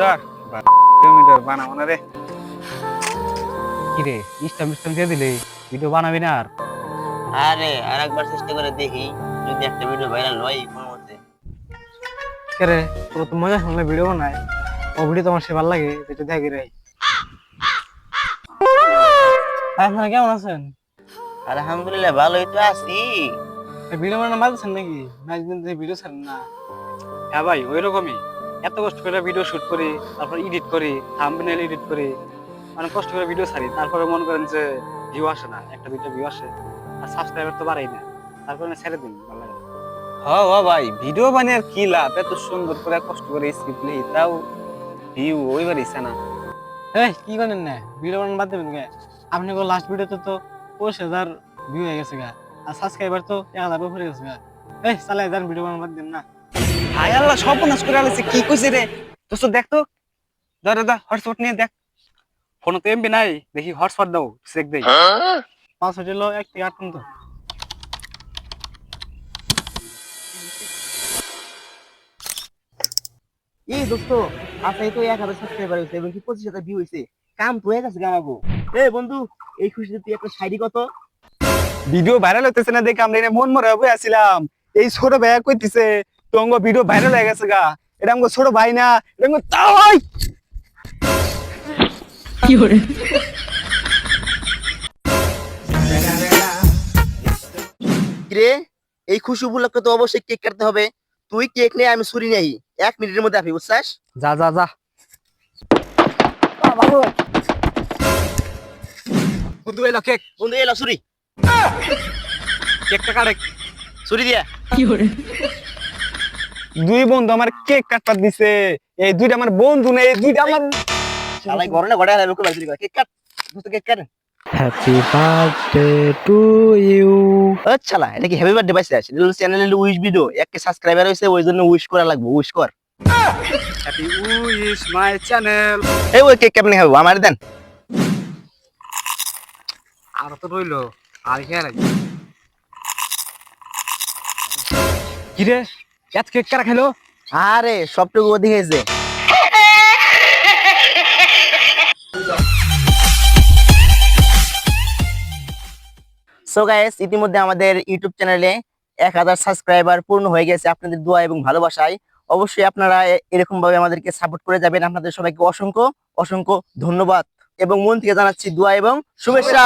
ধর কিলোমিটার বানাবো না রে। কিরে ইস্টাম ইস্টাম দিয়ে দিলে? ভিডিও বানাবি না আর। আরে আর একবার চেষ্টা করে দেখি যদি একটা ভিডিও ভাইরাল হয় কোনো মতে কেরে তোর তো মজা শুনলে ভিডিও বানায়। ও ভিডিও তোমার সে ভালো লাগে দেখি রে। আপনারা কেমন আছেন? আলহামদুলিল্লাহ ভালোই তো আছি। ভিডিও বানানো বাজছেন নাকি? ম্যাচ দিন ভিডিও ছাড়েন না। হ্যাঁ ভাই ওই রকমই। এত কষ্ট করে ভিডিও শুট করি তারপর এডিট করি থাম্বনেল এডিট করি মানে কষ্ট করে ভিডিও ছাড়ি। তারপরে মনে করেন যে ভিউ আসে না একটা দুইটা ভিউ আসে আর সাবস্ক্রাইবার তো বাড়াই না। তারপরে ছেড়ে দিন ভালো লাগে। হ্যাঁ হ্যাঁ ভাই ভিডিও বানিয়ে আর কি লাভ? এত সুন্দর করে কষ্ট করে স্ক্রিপ্ট লিখি তাও ভিউ ওইবার ইচ্ছা না। এই কি করেন না? ভিডিও বানানো বাদ দেবেন আপনি লাস্ট ভিডিওতে তো পঁচিশ হাজার ভিউ হয়ে গেছে গা। আর সাবস্ক্রাইবার তো এক হাজার উপরে গেছে এই যান ভিডিও দেন না। হাই আল্লাহ সর্বনাশ করে আলেছে কি কইছে রে? দোস্ত দেখ তো। দাদা দাদা হটস্পট নিয়ে দেখ। ফোন তো এমবি নাই দেখি হটস্পট দাও চেক দেই। পাঁচ হোটেল এক থেকে আট পর্যন্ত। এই দোস্ত আসাই তো এক হাজার সাবস্ক্রাইবার হয়েছে এবং কি পঁচিশ হাজার ভিউ হয়েছে কাম তো হয়ে গেছে গামাগো এ বন্ধু এই খুশিতে তুই একটা শাড়ি কত? ভিডিও ভাইরাল হইতেছে না দেখে আমরা এনে মন মরে হয়ে আসছিলাম এই ছোট ভাইয়া কইতেছে তোঙ্গ ভিডিও ভাইরাল হয়ে গেছে গা। এটা আমগো ছোট ভাই না এটা আমগো তাই রে এই খুশি উপলক্ষে তো অবশ্যই কেক কাটতে হবে। তুই কেক নিয়ে আমি ছুরি নেই। এক মিনিটের মধ্যে আসবি বুঝছাস? যা যা যা। বন্ধু এলো কেক বন্ধু এলো ছুরি। কেকটা কাটে। ছুরি দিয়া। দুই বন্ধু আমার কেক কাটবার দিছে। এই দুইটা আমার বন্ধু না এই দুইটা আমার শালাই ঘরে না ঘরে আলাদা কেক কাট দোস্ত cake cut. Happy birthday to you আচ্ছা এটা কি হ্যাপি বার্থডে পাইছে রিল চ্যানেলে উইশ ভিডিও একটা সাবস্ক্রাইবার হইছে ওই জন্য উইশ করা লাগবে উইশ কর। হ্যাপি উইশ মাই চ্যানেল এই ওই কেক কেমনে খাব? আমার দেন। আর তো রইল। আর খেয়াল আছে এত কেক কারা খেলো আরে সবটুকু ওদিকে হয়েছে সো গাইস ইতিমধ্যে আমাদের ইউটিউব চ্যানেলে এক হাজার সাবস্ক্রাইবার পূর্ণ হয়ে গেছে আপনাদের দোয়া এবং ভালোবাসায়। অবশ্যই আপনারা এরকম ভাবে আমাদেরকে সাপোর্ট করে যাবেন। আপনাদের সবাইকে অসংখ্য অসংখ্য ধন্যবাদ এবং মন থেকে জানাচ্ছি দোয়া এবং শুভেচ্ছা।